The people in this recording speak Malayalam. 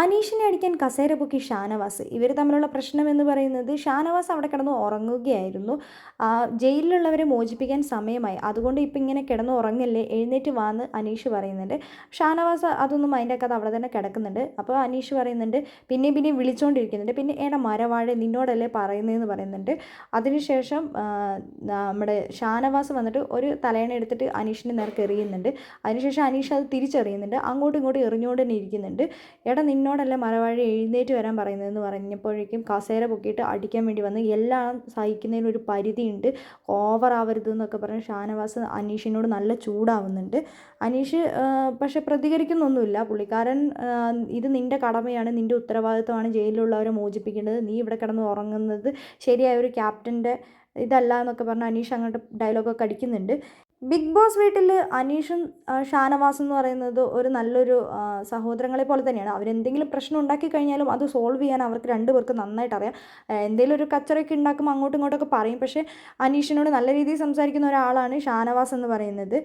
അനീഷിനെ അടിക്കാൻ കസേര പൊക്കി ഷാനവാസ്. ഇവർ തമ്മിലുള്ള പ്രശ്നം എന്ന് പറയുന്നത് ഷാനവാസ് അവിടെ കിടന്ന് ഉറങ്ങുകയായിരുന്നു. ജയിലിലുള്ളവരെ മോചിപ്പിക്കാൻ സമയമായി. അതുകൊണ്ട് ഇപ്പം ഇങ്ങനെ കിടന്ന് ഉറങ്ങല്ലേ? എഴുന്നേറ്റ് വാന്ന് അനീഷ് പറയുന്നുണ്ട്. ഷാനവാസ് അതൊന്നും കഥ അവിടെ തന്നെ കിടക്കുന്നുണ്ട്. അപ്പോൾ അനീഷ് പറയുന്നുണ്ട് പിന്നെയും പിന്നെ വിളിച്ചുകൊണ്ടിരിക്കുന്നുണ്ട് പിന്നെ ഏടാ മരവാഴ നിന്നോടല്ലേ പറയുന്നതെന്ന് പറയുന്നുണ്ട്. അതിനുശേഷം നമ്മുടെ ഷാനവാസ് വന്നിട്ട് ഒരു തലേണ എടുത്തിട്ട് അനീഷിന്റെ നേർക്ക് എറിയുന്നുണ്ട്. അതിനുശേഷം അനീഷ് അത് തിരിച്ചെറിയുന്നുണ്ട്. അങ്ങോട്ടും ഇങ്ങോട്ടും എറിഞ്ഞുകൊണ്ട് തന്നെ ഇരിക്കുന്നുണ്ട്. എടാ നിന്നോടല്ലേ മലവാഴി എഴുന്നേറ്റ് വരാൻ പറയുന്നതെന്ന് പറഞ്ഞപ്പോഴേക്കും കസേര പൊക്കിയിട്ട് അടിക്കാൻ വേണ്ടി വന്ന് എല്ലാം സഹിക്കുന്നതിന് ഒരു പരിധിയുണ്ട്. ഓവർ ആവരുത് എന്നൊക്കെ പറഞ്ഞ് ഷാനവാസ് അനീഷിനോട് നല്ല ചൂടാവുന്നുണ്ട്. അനീഷ് പക്ഷെ പ്രതികരിക്കുന്നൊന്നുമില്ല. പുള്ളിക്കാരൻ ഇത് നിന്റെ കടമയാണ് നിന്റെ ഉത്തരവാദിത്വമാണ് ജയിലിലുള്ളവരെ മോചിപ്പിക്കേണ്ടത്. നീ ഇവിടെ കിടന്ന് ഉറങ്ങുന്നത് ശരിയായ ഒരു ക്യാപ്റ്റന്റെ ഇതല്ല എന്നൊക്കെ പറഞ്ഞ് അനീഷ് അങ്ങോട്ട് ഡയലോഗൊക്കെ അടിക്കുന്നുണ്ട്. ബിഗ് ബോസ് വീട്ടിൽ അനീഷും ഷാനവാസും എന്ന് പറയുന്നത് ഒരു നല്ലൊരു സഹോദരങ്ങളെ പോലെ തന്നെയാണ്. അവരെന്തെങ്കിലും പ്രശ്നം ഉണ്ടാക്കി കഴിഞ്ഞാലും അത് സോൾവ് ചെയ്യാൻ അവർക്ക് രണ്ടുപേർക്ക് നന്നായിട്ട് അറിയാം. എന്തെങ്കിലും ഒരു കച്ചറയൊക്കെ ഉണ്ടാക്കുമ്പോൾ അങ്ങോട്ടും ഇങ്ങോട്ടൊക്കെ പറയും. പക്ഷേ അനീഷിനോട് നല്ല രീതിയിൽ സംസാരിക്കുന്ന ഒരാളാണ് ഷാനവാസ് എന്ന് പറയുന്നത്.